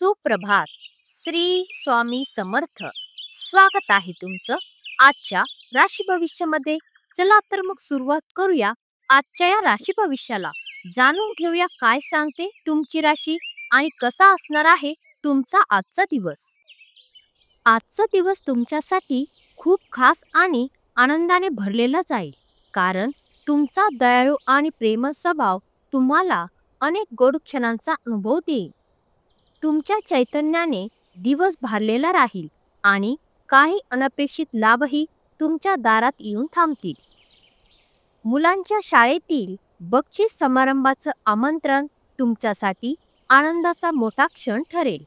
सुप्रभात. श्री स्वामी समर्थ. स्वागत आहे तुमचं आजच्या राशी भविष्यामध्ये. चला तर मग सुरुवात करूया आजच्या या राशी भविष्याला. जाणून घेऊया काय सांगते तुमची राशी आणि कसा असणार आहे तुमचा आजचा दिवस. आजचा दिवस तुमच्यासाठी खूप खास आणि आनंदाने भरलेला जाईल. कारण तुमचा दयाळू आणि प्रेमळ स्वभाव तुम्हाला अनेक गोड क्षणांचा अनुभव देईल. तुमच्या चैतन्याने दिवस भरलेला राहील आणि काही अनपेक्षित लाभही तुमच्या दारात येऊन थांबतील. मुलांच्या शाळेतील बक्षीस समारंभाचं आमंत्रण तुमच्यासाठी आनंदाचा मोठा क्षण ठरेल.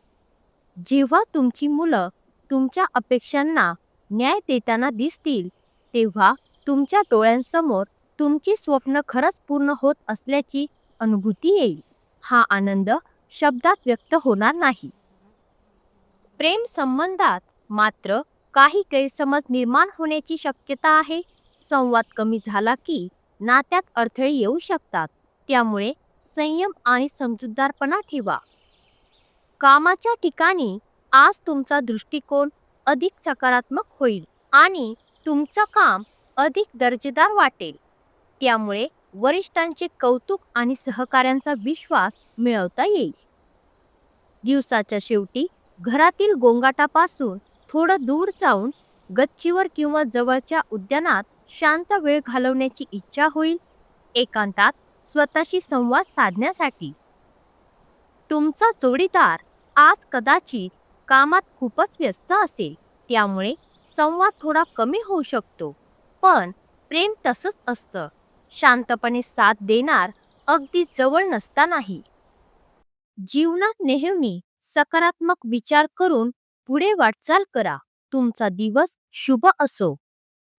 जेव्हा तुमची मुलं तुमच्या अपेक्षांना न्याय देताना दिसतील तेव्हा तुमच्या डोळ्यांसमोर तुमची स्वप्न खरंच पूर्ण होत असल्याची अनुभूती येईल. हा आनंद शब्दात व्यक्त होणार नाही. प्रेम संबंधात मात्र काही गैरसमज निर्माण होण्याची शक्यता आहे. संवाद कमी झाला की नात्यात अडथळे येऊ शकतात. त्यामुळे संयम आणि समजूतदारपणा ठेवा. कामाच्या ठिकाणी आज तुमचा दृष्टिकोन अधिक सकारात्मक होईल आणि तुमचं काम अधिक दर्जेदार वाटेल. त्यामुळे वरिष्ठांचे कौतुक आणि सहकाऱ्यांचा विश्वास मिळवता येईल. दिवसाच्या शेवटी घरातील गोंगाटापासून थोडं दूर जाऊन गच्चीवर किंवा जवळच्या उद्यानात शांत वेळ घालवण्याची इच्छा होईल. एकांतात स्वतःशी संवाद साधण्यासाठी. तुमचा जोडीदार आज कदाचित कामात खूपच व्यस्त असेल त्यामुळे संवाद थोडा कमी होऊ शकतो पण प्रेम तसंच असतं. शांतपणे साथ देणार अगदी जवळ नसतानाही. जीवनात नेहमी सकारात्मक विचार करून पुढे वाटचाल करा. तुमचा दिवस शुभ असो.